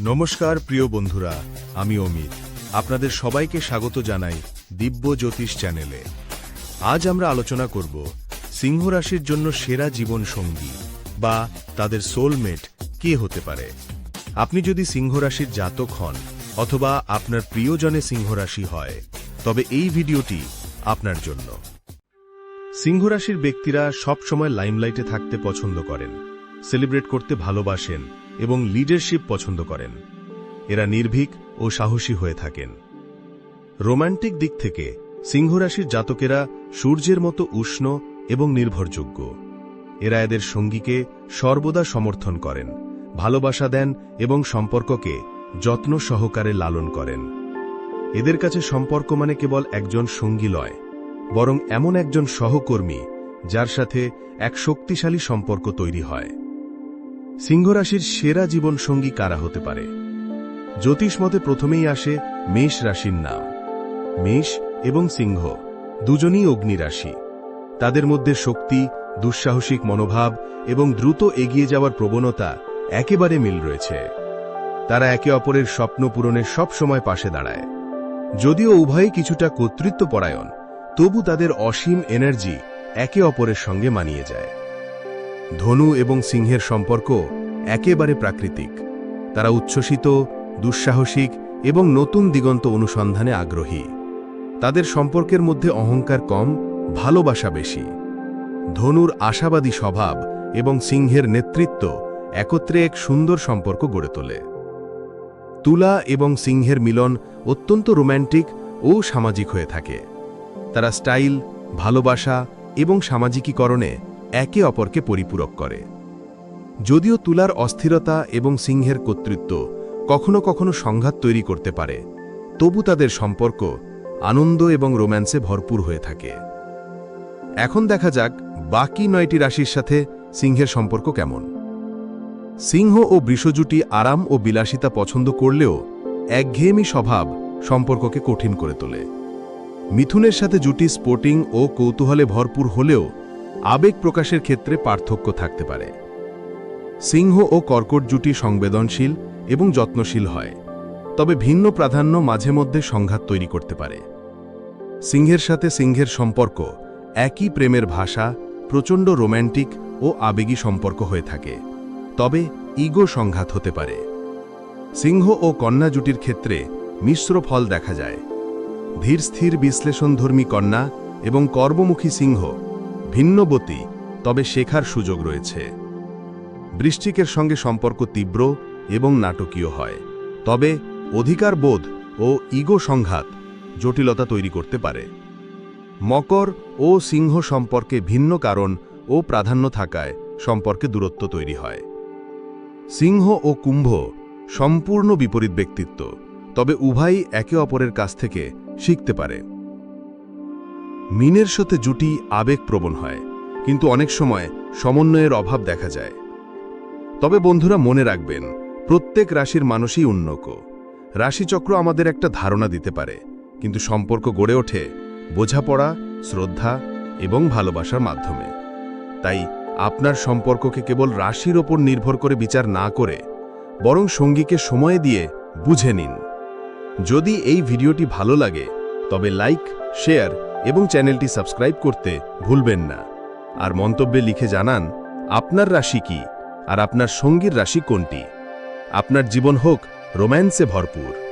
নমস্কার, প্রিয় বন্ধুরা, আমি অমিত। আপনাদের সবাইকে স্বাগত জানাই দিব্য জ্যোতিষ চ্যানেলে। আজ আমরা আলোচনা করব সিংহ রাশির জন্য সেরা জীবন সঙ্গী বা তাদের সোলমেট কে হতে পারে। আপনি যদি সিংহ রাশির জাতক হন অথবা আপনার প্রিয়জনে সিংহ রাশি হয়, তবে এই ভিডিওটি আপনার জন্য। সিংহ রাশির ব্যক্তিরা সবসময় লাইমলাইটে থাকতে পছন্দ করেন। সেলিব্রেট করতে ভালোবাসেন এবং লিডারশিপ পছন্দ করেন। এরা নির্ভীক ও সাহসী হয়ে থাকেন। রোমান্টিক দিক থেকে, সিংহরাশির জাতকেরা সূর্যের মতো উষ্ণ এবং নির্ভরযোগ্য। এরা এদের সঙ্গীকে সর্বদা সমর্থন করেন, ভালোবাসা দেন এবং সম্পর্ককে যত্ন সহকারে লালন করেন। এদের কাছে সম্পর্ক মানে কেবল একজন সঙ্গী লয়, বরং এমন একজন সহকর্মী যার সাথে এক শক্তিশালী সম্পর্ক তৈরি হয়। সিংহরাশির সেরা জীবন সঙ্গী কারা হতে পারে? জ্যোতিষ মতে প্রথমেই আসে মেষ রাশির নাম। মেষ এবং সিংহ দুজনই অগ্নি রাশি তাদের মধ্যে শক্তি, দুঃসাহসিক মনোভাব এবং দ্রুত এগিয়ে যাওয়ার প্রবণতা একেবারে মিল রয়েছে। তারা একে অপরের স্বপ্ন পূরণের সব সময় পাশে দাঁড়ায়। যদিও উভয়ই কিছুটা কর্তৃত্বপরায়ণ, তবু তাদের অসীম এনার্জি একে অপরের সঙ্গে মানিয়ে যায়। ধনু এবং সিংহের সম্পর্ক একেবারে প্রাকৃতিক। তারা উচ্ছ্বসিত, দুঃসাহসিক এবং নতুন দিগন্ত অনুসন্ধানে আগ্রহী। তাদের সম্পর্কের মধ্যে অহংকার কম, ভালোবাসা বেশি। ধনুর আশাবাদী স্বভাব এবং সিংহের নেতৃত্ব একত্রে এক সুন্দর সম্পর্ক গড়ে তোলে। তুলা এবং সিংহের মিলন অত্যন্ত রোম্যান্টিক ও সামাজিক হয়ে থাকে। তারা স্টাইল, ভালোবাসা এবং সামাজিকীকরণে একে অপরকে পরিপূরক করে। যদিও তুলার অস্থিরতা এবং সিংহের কর্তৃত্ব কখনো কখনো সংঘাত তৈরি করতে পারে, তবু তাদের সম্পর্ক, আনন্দ এবং রোম্যান্সে ভরপুর হয়ে থাকে। এখন দেখা যাক বাকি নয়টি রাশির সাথে সিংহের সম্পর্ক কেমন। সিংহ ও বৃষজুটি আরাম ও বিলাসিতা পছন্দ করলেও একঘেয়েমি স্বভাব সম্পর্ককে কঠিন করে তোলে। মিথুনের সাথে জুটি, স্পোর্টিং ও কৌতূহলে ভরপুর হলেও আবেগ প্রকাশের ক্ষেত্রে পার্থক্য থাকতে পারে। সিংহ ও কর্কট জুটি সংবেদনশীল এবং যত্নশীল হয়, তবে ভিন্ন প্রাধান্য মাঝে মধ্যে সংঘাত তৈরি করতে পারে। সিংহের সাথে সিংহের সম্পর্ক, একই প্রেমের ভাষা, প্রচণ্ড রোম্যান্টিক ও আবেগী সম্পর্ক হয়ে থাকে, তবে ইগো সংঘাত হতে পারে। সিংহ ও কন্যা জুটির ক্ষেত্রে মিশ্র ফল দেখা যায়। ধীরস্থির বিশ্লেষণধর্মী কন্যা এবং কর্মমুখী সিংহ ভিন্নবতী, তবে শেখার সুযোগ রয়েছে। বৃশ্চিকের সঙ্গে সম্পর্ক তীব্র এবং নাটকীয় হয়, তবে অধিকার বোধ ও ইগো সংঘাত জটিলতা তৈরি করতে পারে। মকর ও সিংহ সম্পর্কে ভিন্ন কারণ ও প্রাধান্য থাকায় সম্পর্কে দূরত্ব তৈরি হয়। সিংহ ও কুম্ভ সম্পূর্ণ বিপরীত ব্যক্তিত্ব, তবে উভয়ই একে অপরের কাছ থেকে শিখতে পারে। মিনের সাথে জুটি আবেগপ্রবণ হয়, কিন্তু অনেক সময় সমন্বয়ের অভাব দেখা যায়। তবে বন্ধুরা মনে রাখবেন, প্রত্যেক রাশির মানুষই উন্নক। রাশিচক্র আমাদের একটা ধারণা দিতে পারে, কিন্তু সম্পর্ক গড়ে ওঠে বোঝাপড়া, শ্রদ্ধা এবং ভালোবাসার মাধ্যমে। তাই আপনার সম্পর্ককে কেবল রাশির ওপর নির্ভর করে বিচার না করে, বরং সঙ্গীকে সময় দিয়ে বুঝে নিন। যদি এই ভিডিওটি ভালো লাগে, তবে লাইক, শেয়ার এবং চ্যানেলটি সাবস্ক্রাইব করতে ভুলবেন না। আর মন্তব্যে লিখে জানান, আপনার রাশি কি? আর আপনার সঙ্গীর রাশি কোনটি? আপনার জীবন হোক, রোম্যান্সে ভরপুর।